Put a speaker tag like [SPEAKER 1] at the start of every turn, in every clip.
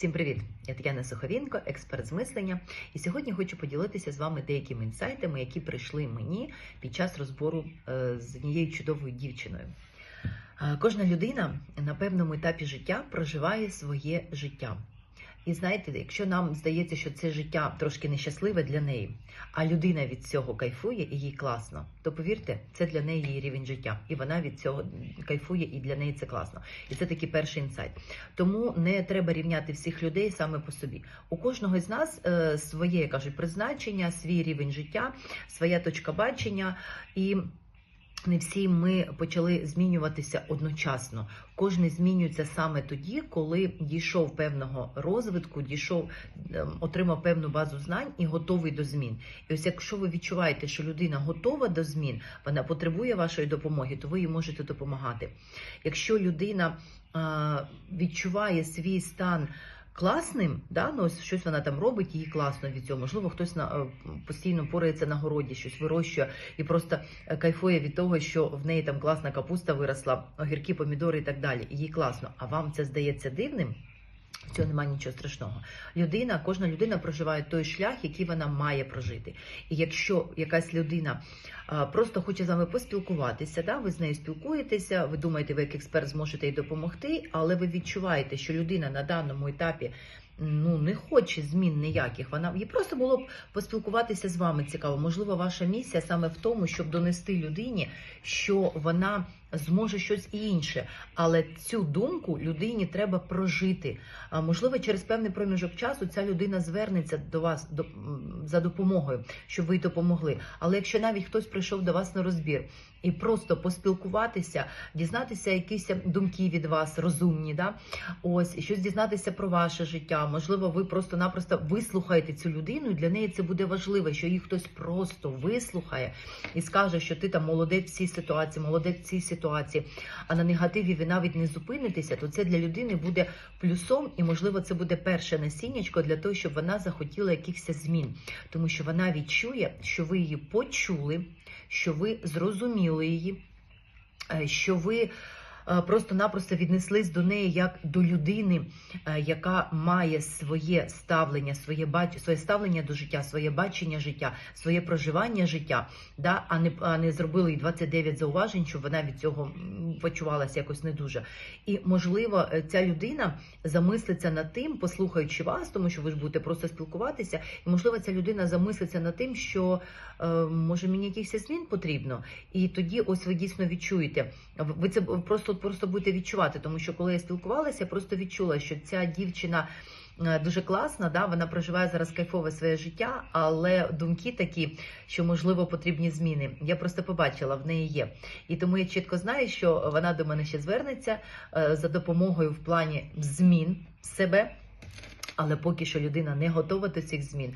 [SPEAKER 1] Всім привіт! Я Тетяна Суховінко, експерт з мислення. І сьогодні хочу поділитися з вами деякими інсайтами, які прийшли мені під час розбору е, з однією чудовою дівчиною. Е, Кожна людина на певному етапі життя проживає своє життя. І знаєте, якщо нам здається, що це життя трошки нещасливе для неї, а людина від цього кайфує і їй класно, то повірте, це для неї її рівень життя, і вона від цього кайфує, і для неї це класно. І це такий перший інсайт. Тому не треба рівняти всіх людей саме по собі. У кожного з нас е, своє кажуть призначення, свій рівень життя, своя точка бачення і. Не всі ми почали змінюватися одночасно. Кожен змінюється саме тоді, коли дійшов певного розвитку, дійшов, ем, отримав певну базу знань і готовий до змін. І ось якщо ви відчуваєте, що людина готова до змін, вона потребує вашої допомоги, то ви їй можете допомагати. Якщо людина е, відчуває свій стан. Класним, да, ну ось щось вона там робить, їй класно від цього. Можливо, хтось на е, постійно порається на городі, щось вирощує і просто е, кайфує від того, що в неї там класна капуста виросла, огірки, помідори і так далі. Їй класно. А вам це здається дивним? Цього немає нічого страшного. Людина, кожна людина проживає той шлях, який вона має прожити. І якщо якась людина просто хоче з вами поспілкуватися, да, ви з нею спілкуєтеся, ви думаєте, ви як експерт зможете їй допомогти, але ви відчуваєте, що людина на даному етапі ну не хоче змін ніяких. Вона їй просто було б поспілкуватися з вами цікаво. Можливо, ваша місія саме в тому, щоб донести людині, що вона зможе щось інше, але цю думку людині треба прожити. А можливо, через певний проміжок часу ця людина звернеться до вас до, за допомогою, щоб ви допомогли. Але якщо навіть хтось прийшов до вас на розбір і просто поспілкуватися, дізнатися якісь думки від вас розумні, да ось щось дізнатися про ваше життя. Можливо, ви просто-напросто вислухаєте цю людину, і для неї це буде важливо, що її хтось просто вислухає і скаже, що ти там молодець в цій ситуації, молодець в цій ситуації, а на негативі ви навіть не зупинитеся, то це для людини буде плюсом, і можливо, це буде перше насіннячко для того, щоб вона захотіла якихось змін, тому що вона відчує, що ви її почули, що ви зрозуміли її, е, що ви. Е, Просто-напросто віднеслись до неї як до людини, е, яка має своє ставлення, своє бач... своє ставлення до життя, своє бачення життя, своє проживання життя, да? а, не, а не зробили їй 29 зауважень, щоб вона від цього почувалася якось не дуже. І можливо, е, ця людина замислиться над тим, послухаючи вас, тому що ви ж будете просто спілкуватися, і можливо, ця людина замислиться над тим, що може мені якихось змін потрібно, і тоді ось ви дійсно відчуєте. Ви це просто просто будете відчувати, тому що коли я спілкувалася, я просто відчула, що ця дівчина. е, Дуже класна, да, вона проживає зараз кайфове своє життя, але думки такі, що можливо потрібні зміни. Я просто побачила, в неї є. І тому я чітко знаю, що вона до мене ще звернеться е, за допомогою в плані змін себе, але поки що людина не готова до цих змін.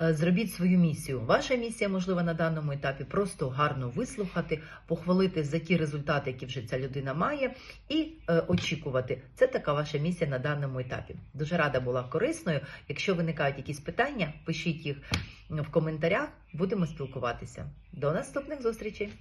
[SPEAKER 1] Е, Зробіть свою місію. Ваша місія, можливо, на даному етапі просто гарно вислухати, похвалити за ті результати, які вже ця людина має, і е, очікувати. Це така ваша місія на даному етапі. Дуже рада була корисною. Якщо виникають якісь питання, пишіть їх в коментарях. Будемо спілкуватися. До наступних зустрічей!